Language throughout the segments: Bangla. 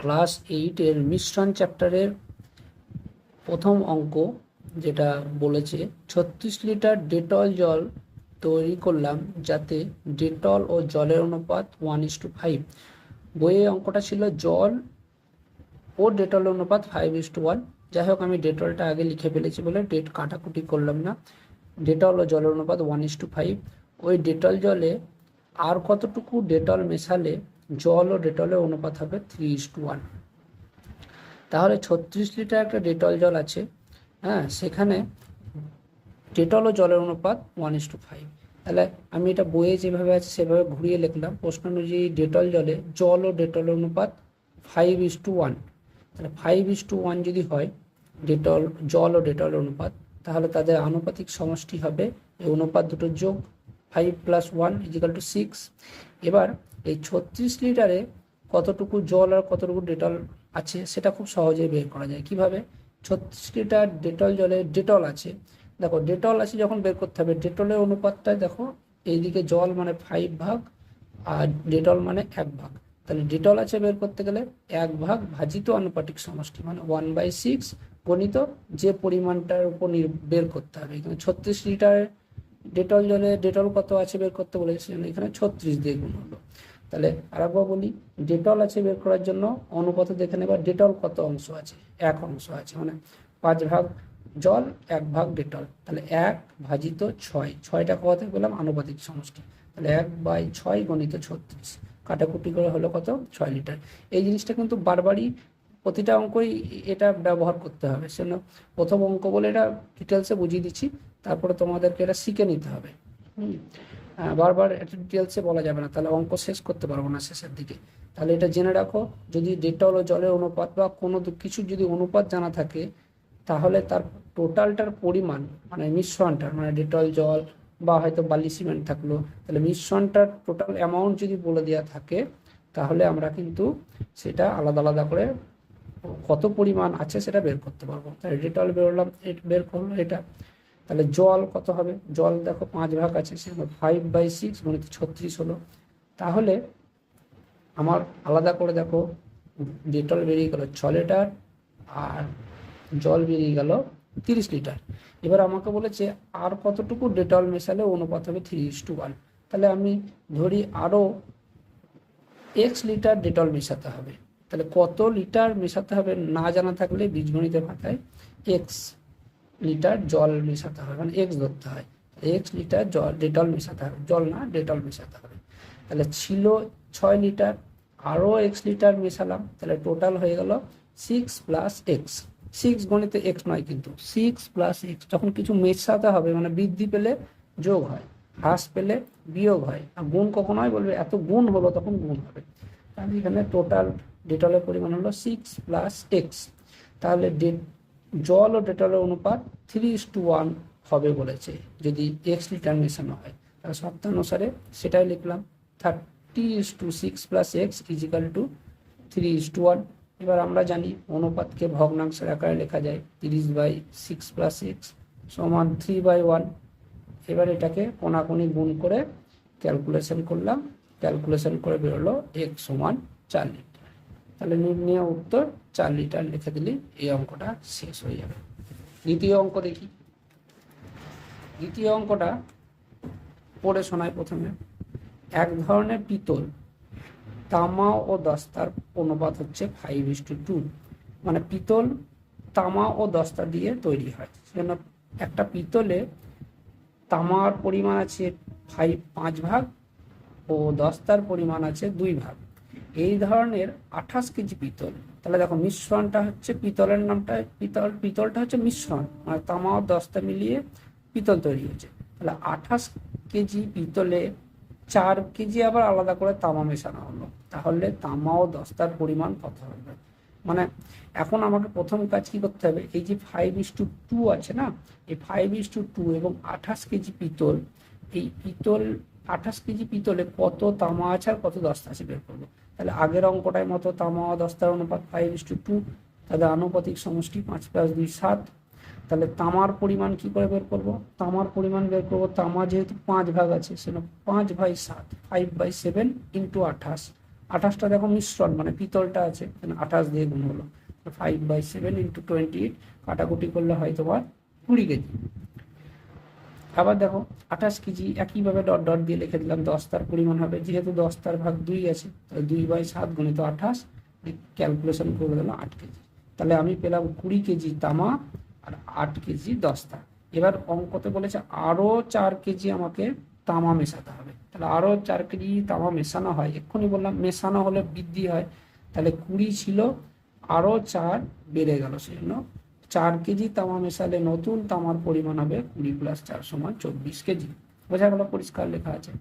ক্লাস এইটের মিশ্রণ চ্যাপ্টারের প্রথম অঙ্ক যেটা বলেছে, ছত্রিশ লিটার ডেটল জল তৈরি করলাম যাতে ডেটল ও জলের অনুপাত ওয়ান ইস টু ফাইভ বইয়ে অঙ্কটা ছিল জল ও ডেটল অনুপাত ফাইভ ইস টু ওয়ান যাই হোক, আমি ডেটলটা আগে লিখে ফেলেছি বলে ডেট কাটাকুটি করলাম না। ডেটল ও জলের অনুপাত ওয়ান ইস টু ফাইভ ওই ডেটল জলে আর কতটুকু ডেটল মেশালে জল ও ডেটলের অনুপাত হবে থ্রি ইস টু ওয়ান তাহলে ছত্রিশ লিটার একটা ডেটল জল আছে হ্যাঁ সেখানে ডেটল ও জলের অনুপাত ওয়ান ইস টু ফাইভ তাহলে আমি এটা বইয়ে যেভাবে আছে সেভাবে ঘুরিয়ে লিখলাম, প্রশ্ন অনুযায়ী ডেটল জলে জল ও ডেটল অনুপাত ফাইভ ইস টু ওয়ান তাহলে ফাইভ ইস টু ওয়ান যদি হয়, ডেটল, জল ও ডেটল অনুপাত, তাহলে তাদের আনুপাতিক সমষ্টি হবে, এই অনুপাত দুটোর যোগ five plus one is equal to six এবার এই ছত্রিশ লিটারে কতটুকু জল আর কতটুকু ডেটল আছে সেটা খুব সহজেই বের করা যায়। কীভাবে? ছত্রিশ লিটার ডেটল জলে ডেটল আছে। দেখো, ডেটল আছে যখন বের করতে হবে, ডেটলের অনুপাতটা দেখো, এইদিকে জল মানে ফাইভ ভাগ আর ডেটল মানে এক ভাগ। তাহলে ডেটল আছে বের করতে গেলে এক ভাগ ভাজিত আনুপাতিক সমষ্টি মানে ওয়ান বাই সিক্স গণিত যে পরিমাণটার উপর বের করতে হবে। এখানে ছত্রিশ লিটার ডেটল জলে ডেটল কত আছে বের করতে বলেছে, এখানে ছত্রিশ দিয়ে গুণ হলো। তাহলে আরেকবার বলি, ডেটল আছে বের করার জন্য, অনুপাত দেখে নেবার ডেটল কত অংশ আছে, এক অংশ আছে মানে পাঁচ ভাগ জল, এক ভাগ ডেটল। তাহলে এক ভাজিত ছয়, ছয়টা কথা বললাম আনুপাতিক সমষ্টি। তাহলে এক বাই ছয় গণিত ছত্রিশ। কাটাকুটি করে হলো কত? ছয় লিটার। এই জিনিসটা কিন্তু বারবারই প্রতিটা অঙ্কই এটা ব্যবহার করতে হবে। সেজন্য প্রথম অঙ্ক বলে এটা ডিটেলসে বুঝিয়ে দিচ্ছি, তারপরে তোমাদেরকে এটা শিখে নিতে হবে। হুম। বারবার এটা ডিটেলসে বলা যাবে না। তাহলে অঙ্ক শেষ করতে পারব না শেষের দিকে। তাহলে এটা জেনে রাখো, যদি ডেটল ও জলের অনুপাত বা কোনো কিছু যদি অনুপাত জানা থাকে, তাহলে তার টোটালটার পরিমাণ মানে মিশ্রণটার মানে ডেটল জল বা হয়তো বালি সিমেন্ট থাকল, তাহলে মিশ্রণটার টোটাল অ্যামাউন্ট যদি বলে দেওয়া থাকে, তাহলে আমরা কিন্তু সেটা আলাদা আলাদা করে কত পরিমাণ আছে সেটা বের করতে পারব। তাহলে ডেটল বেরোলাম বের করল এটা। তাহলে জল কত হবে? জল দেখো পাঁচ ভাগ আছে, সেখানে ফাইভ বাই সিক্স গণিত ছত্রিশ হলো। তাহলে আমার আলাদা করে দেখো, ডেটল বেরিয়ে গেল ছ লিটার আর জল বেরিয়ে গেল তিরিশ লিটার। এবার আমাকে বলেছে, আর কতটুকু ডেটল মেশালে অনুপাত হবে থ্রি ইস টু ওয়ান তাহলে আমি ধরি আরও এক্স লিটার ডেটল মেশাতে হবে। তাহলে কত লিটার মেশাতে হবে না জানা থাকলে বীজগণিতের খাতায় এক্স লিটার জল মেশাতে হবে মানে এক্স ধরতে হয়। এক্স লিটার জল, ডেটল মেশাতে হবে, জল না, ডেটল মেশাতে হবে। তাহলে ছিল ছয় লিটার, আরও এক্স লিটার মেশালাম, তাহলে টোটাল হয়ে গেল সিক্স প্লাস এক্স সিক্স গণিতে এক্স নয় কিন্তু সিক্স প্লাস এক্স যখন কিছু মেশাতে হবে মানে বৃদ্ধি পেলে যোগ হয়, হ্রাস পেলে বিয়োগ হয়। আর গুণ কখন হয় বলবে, এত গুণ হলো তখন গুণ হবে। তাহলে এখানে টোটাল ডেটলের পরিমাণ হলো সিক্স প্লাস এক্স তাহলে জল ও ডেটলের অনুপাত থ্রি ইস টু ওয়ান হবে বলেছে। যদি এক্স লিটার মেশানো হয়, তাহলে শর্তানুসারে সেটাই লিখলাম। Thirty is to six plus x is equal to three is to one এবার আমরা জানি অনুপাতকে ভগ্নাংশের আকারে লেখা যায় তিরিশ বাই সিক্স প্লাস এক্স সমান থ্রি বাই ওয়ান এবার এটাকে কোনাকুনি গুণ করে ক্যালকুলেশন করলাম। ক্যালকুলেশন করে বেরোলো এক সমান চার। তাহলে নির্ণয় উত্তর চার লিটার লিখে দিলে এই অঙ্কটা শেষ হয়ে যাবে। দ্বিতীয় অঙ্ক দেখি। দ্বিতীয় অঙ্কটা পড়ে শোনায় প্রথমে। এক ধরনের পিতল তামা ও দস্তার অনুপাত হচ্ছে ফাইভ ইস টু টু মানে পিতল তামা ও দস্তা দিয়ে তৈরি হয়। সেজন্য একটা পিতলে তামার পরিমাণ আছে ফাইভ পাঁচ ভাগ ও দস্তার পরিমাণ আছে দুই ভাগ। এই ধরনের আঠাশ কেজি পিতল। তাহলে দেখো মিশ্রণটা হচ্ছে পিতলের নামটা, পিতল, পিতলটা হচ্ছে মিশ্রণ। মানে তামা ও দস্তা মিলিয়ে পিতল তৈরি হয়েছে। তাহলে আঠাশ কেজি পিতলে চার কেজি আবার আলাদা করে তামা মেশানো হলো। তাহলে তামা ও দস্তার পরিমাণ কত হবে? মানে এখন আমাকে প্রথম কাজ কি করতে হবে? এই যে ফাইভ ইস টু টু আছে না? এই ফাইভ ইস টু টু এবং আঠাশ কেজি পিতল, এই পিতল, আঠাশ কেজি পিতলে কত তামা আছে আর কত দস্তা আছে বের করব? তাহলে আগের অঙ্কটার মতো তামা দস্তার অনুপাত ফাইভ ইস টু টু তাহলে আনুপাতিক সমষ্টি পাঁচ প্লাস দুই সাত। তাহলে তামার পরিমাণ কি করে বের করব? তামার পরিমাণ বের করব, তামা যেহেতু পাঁচ ভাগ আছে সেটা পাঁচ বাই সাত ফাইভ বাই সেভেন ইন্টু আঠাশ। আঠাশটা দেখো মিশ্রণ মানে পিতলটা আছে আঠাশ দিয়ে গুণ হলো। Five by seven into twenty eight কাটাকুটি করলে হয় তোমার কুড়ি কেজি। আবার দেখো, আঠাশ কেজি একইভাবে ডট ডট দিয়ে লিখে দিলাম, দশ তার পরিমাণ হবে। যেহেতু দশ তার ভাগ দুই আছে, তাহলে দুই বাই সাত গণিত আঠাশ ক্যালকুলেশন করে দিলাম আট কেজি। তাহলে আমি পেলাম কুড়ি কেজি তামা আর আট কেজি দস্তা এবার অঙ্কতে বলেছে আরও চার কেজি আমাকে তামা মেশাতে হবে। তাহলে আরও চার কেজি তামা মেশানো হয়। এক্ষুনি বললাম মেশানো হলে বৃদ্ধি হয়। তাহলে কুড়ি ছিল, আরও চার বেড়ে গেল। সেই জন্য চার কেজি তামা মেশালে নতুন তামার পরিমাণ হবে কুড়ি প্লাস চার সমান চব্বিশ কেজি। বোঝা গেল, পরিষ্কার লেখা আছে।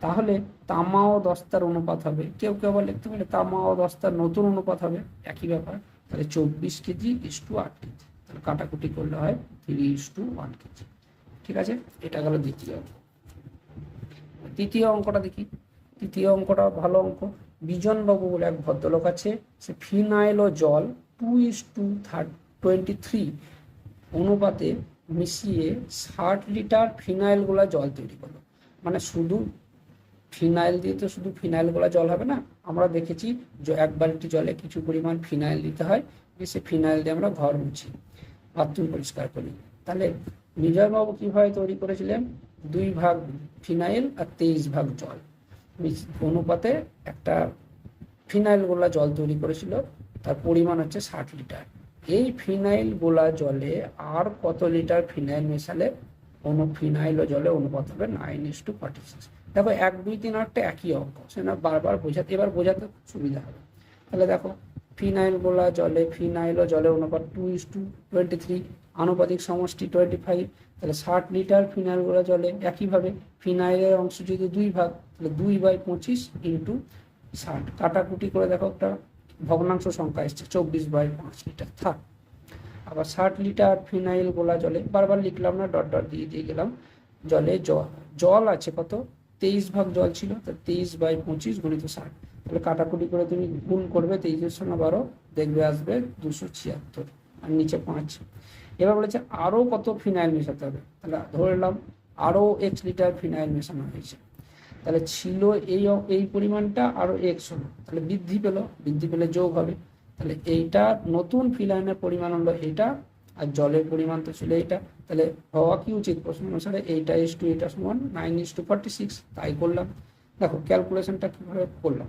তাহলে তামা ও দস্তার অনুপাত হবে, কেউ কেউ আবার লিখতে পারে তামা ও দস্তার নতুন অনুপাত হবে, একই ব্যাপার। তাহলে চব্বিশ কেজি ইস টু আট কেজি। তাহলে কাটাকুটি করলে হয় three is to one KG. ঠিক আছে? এটা গেল দ্বিতীয় অঙ্ক। তৃতীয় অঙ্কটা দেখি। তৃতীয় অঙ্কটা ভালো অঙ্ক। বিজনবাবু বলে এক ভদ্রলোক আছে, সে ফিনাইল ও জল two is to third twenty three অনুপাতে মিশিয়ে ষাট লিটার ফিনাইল গোলা জল তৈরি করল। মানে শুধু ফিনাইল দিয়ে তো শুধু ফিনাইল গোলা জল হবে না, আমরা দেখেছি যে এক বালতি জলে কিছু পরিমাণ ফিনাইল দিতে হয়, দিয়ে সে ফিনাইল দিয়ে আমরা ঘর মুছি, বাথরুম পরিষ্কার করি। তাহলে বিজয়বাবু কীভাবে তৈরি করেছিলেন? দুই ভাগ ফিনাইল আর তেইশ ভাগ জল। অনুপাতে একটা ফিনাইল গোলা জল তৈরি করেছিল, তার পরিমাণ হচ্ছে ষাট লিটার। এই ফিনাইল গোলা জলে আর কত লিটার ফিনাইল মেশালে? অনু ফিনাইল ও জলে অনুপাত হবে nine is to forty six দেখো এক, দুই, তিন, আটটা একই অঙ্ক, সে না বারবার বোঝাতে, এবার বোঝাতে সুবিধা হবে। তাহলে দেখো, ফিনাইল গোলা জলে, ফিনাইল ও জলে অনুপাত two is to twenty three আনুপাতিক সমষ্টি টোয়েন্টি ফাইভ তাহলে ষাট লিটার ফিনাইল গোলা জলে একইভাবে ফিনাইলের অংশ যদি দুই ভাগ, তাহলে দুই বাই পঁচিশ ইন্টু ষাট। কাটাকুটি করে দেখো একটা ভগ্নাংশ সংখ্যা এসছে চব্বিশ বাই পাঁচ লিটার। থাক, আবার ষাট লিটার ফিনাইল গোলা জলে, বারবার লিখলাম না, ডট ডট দিয়ে দিয়ে গেলাম, জলে জল। জল আছে কত? তেইশ ভাগ জল ছিল, তো তেইশ বাই পঁচিশ গুণিত ষাট। তাহলে কাটাকুটি করে তুমি গুণ করবে তেইশের সঙ্গে বারো, দেখবে আসবে দুশো ছিয়াত্তর, আর নিচে পাঁচ। এবার বলেছে আরও কত ফিনাইল মেশাতে হবে? তাহলে ধরে নিলাম আরও এক্স লিটার ফিনাইল মেশানো হয়েছে। তাহলে ছিল এই এই পরিমাণটা আরও এক্স হলো। তাহলে বৃদ্ধি পেল, বৃদ্ধি পেলে যোগ হবে। তাহলে এইটা নতুন ফিলাইনের পরিমাণ হলো এইটা, আর জলের পরিমাণ তো ছিল এইটা। তাহলে হওয়া কি উচিত? প্রশ্ন অনুসারে এইটা ইস টু এইটা সমান nine is to forty six তাই করলাম। দেখো ক্যালকুলেশনটা কীভাবে করলাম?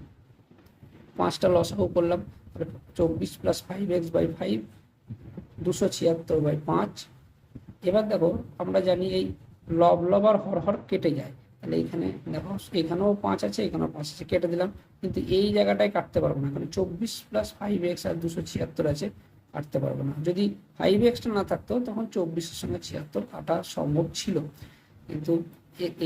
পাঁচটা লসাও করলাম। তাহলে চব্বিশ plus five x by five দুশো ছিয়াত্তর বাই পাঁচ। এবার দেখো, আমরা জানি এই লব লব আর হর হর কেটে যায়। তাহলে এইখানে দেখো, এখানেও পাঁচ আছে, এখানেও পাঁচ আছে, কেটে দিলাম। কিন্তু এই জায়গাটায় কাটতে পারব না, কারণ চব্বিশ প্লাস ফাইভ এক্স আর দুশো ছিয়াত্তর আছে, কাটতে পারব না। যদি ফাইভ এক্সটা না থাকতো, তখন চব্বিশের সঙ্গে ছিয়াত্তর কাটা সম্ভব ছিল। কিন্তু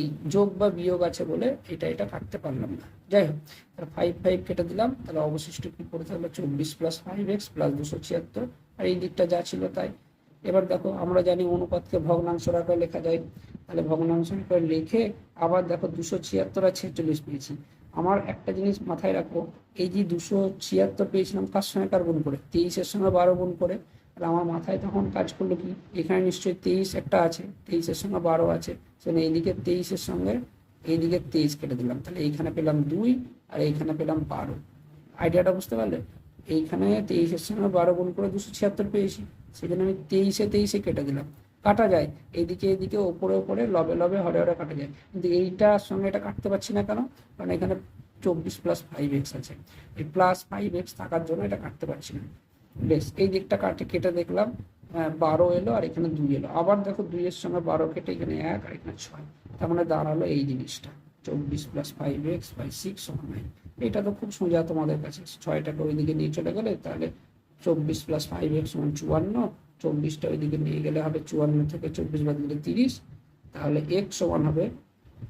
এই যোগ বা বিয়োগ আছে বলে এটা এটা কাটতে পারলাম না। যাই হোক, তাহলে ফাইভ ফাইভ কেটে দিলাম, তাহলে অবশিষ্ট কি পড়ে থাকল? চব্বিশ প্লাস ফাইভ এক্স প্লাস দুশো ছিয়াত্তর। আর এই দিকটা যা ছিল তাই। এবার দেখো, আমরা জানি অনুপাতকে ভগ্নাংশ আকারে লেখা যায়। তাহলে ভগ্নাংশ করে লিখে আবার দেখো দুশো ছিয়াত্তর আর ছেচল্লিশ পেয়েছি। আমার একটা জিনিস মাথায় রাখব এই যে দুশো ছিয়াত্তর পেয়েছিলাম কার সঙ্গে কার গুণ করে? তেইশের সঙ্গে বারো গুণ করে। তাহলে আমার মাথায় তখন কাজ করল কি? এখানে নিশ্চয়ই তেইশ একটা আছে, তেইশের সঙ্গে বারো আছে সেখানে এইদিকে তেইশের সঙ্গে এইদিকে তেইশ কেটে দিলাম। তাহলে এইখানে পেলাম দুই আর এইখানে পেলাম বারো। আইডিয়াটা বুঝতে পারলে? এইখানে তেইশের সঙ্গে বারো গুণ করে দুশো ছিয়াত্তর পেয়েছি সেখানে আমি তেইশে তেইশে কেটে দিলাম। কাটা যায়। এইদিকে এদিকে, ওপরে ওপরে, লবে লবে, হরে হরে কাটা যায়। কিন্তু এইটার সঙ্গে এটা কাটতে পারছি না কেন? কারণ এখানে চব্বিশ প্লাস ফাইভ এক্স আছে। এই প্লাস ফাইভ এক্স থাকার জন্য এটা কাটতে পারছি না। বেশ, এই দিকটা কাটে, কেটে দেখলাম বারো এলো আর এখানে দুই এলো। আবার দেখো দুইয়ের সঙ্গে বারো কেটে এখানে এক আর এখানে ছয়। তার মানে দাঁড়াল এই জিনিসটা। চব্বিশ plus five x by six nine এটা তো খুব সোজা তোমাদের কাছে। ছয়টাকে ওইদিকে নিয়ে চলে গেলে তাহলে চব্বিশ প্লাস ফাইভ এক্স সমান চুয়ান্ন চব্বিশটা ওইদিকে নিয়ে গেলে হবে চুয়ান্ন থেকে চব্বিশ বাদ দিলে তিরিশ। তাহলে এক্স সমান হবে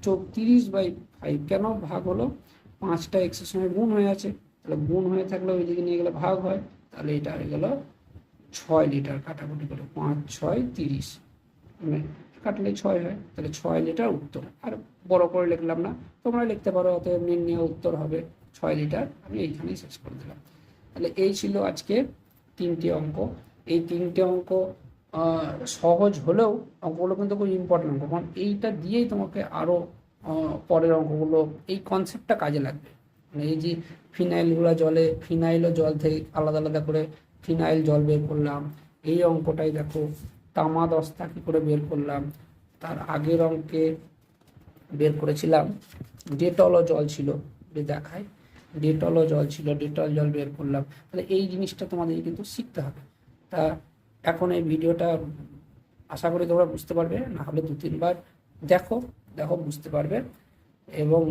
চৌত্রিশ বাই ফাইভ কেন ভাগ হলো? পাঁচটা এক্সের সঙ্গে গুণ হয়ে আছে। তাহলে গুণ হয়ে থাকলে ওইদিকে নিয়ে গেলে ভাগ হয়। তাহলে এটা হয়ে গেল ছয় লিটার কাটাকুটি করে। পাঁচ, ছয়, তিরিশ। মানে কাটলে ছয় হয়। তাহলে ছয় লিটার উত্তর। আর বড় করে লিখলাম না। তোমরা লিখতে পারো, অতএব নির্ণয় উত্তর হবে ছয় লিটার। আমি এইখানেই শেষ করে দিলাম। তাহলে এই ছিল আজকে তিনটি অঙ্ক। এই তিনটে অঙ্ক সহজ হলেও অঙ্কগুলো কিন্তু খুব ইম্পর্টেন্ট অঙ্ক। কারণ এইটা দিয়েই তোমাকে আরও পরের অঙ্কগুলো, এই কনসেপ্টটা কাজে লাগবে। মানে এই যে ফিনাইলগুলো জলে ফিনাইলও জল থেকে আলাদা আলাদা করে ফিনাইল জল বের করলাম, এই অঙ্কটাই দেখো তামা দস্তা কী করে বের করলাম, তার আগের অঙ্কে বের করেছিলাম, ডেটলও জল ছিল দেখায়, ডেটলও জল ছিল, ডেটল জল বের করলাম, তাহলে এই জিনিসটা তোমাদের কিন্তু শিখতে হবে। তা এখন এই ভিডিওটা আশা করি তোমরা বুঝতে পারবে, না হলে দু তিনবার দেখো দেখো, বুঝতে পারবে। এবং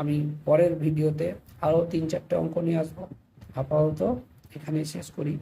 আমি পরের ভিডিওতে আরও তিন চারটে অঙ্ক নিয়ে আসব। আপাতত এখানেই শেষ করি।